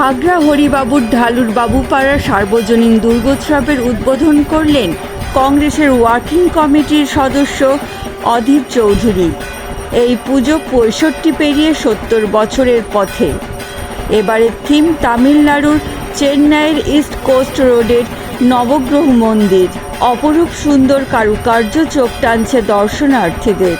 খাগড়া হরিবাবুর ঢালুর বাবুপাড়া সার্বজনীন দুর্গোৎসবের উদ্বোধন করলেন কংগ্রেসের ওয়ার্কিং কমিটির সদস্য অধীর চৌধুরী। এই পুজো পঁয়ষট্টি পেরিয়ে সত্তর বছরের পথে। এবারের থিম তামিলনাড়ুর চেন্নাইয়ের ইস্ট কোস্ট রোডের নবগ্রহ মন্দির। অপরূপ সুন্দর কারুকার্য চোখ টানছে দর্শনার্থীদের।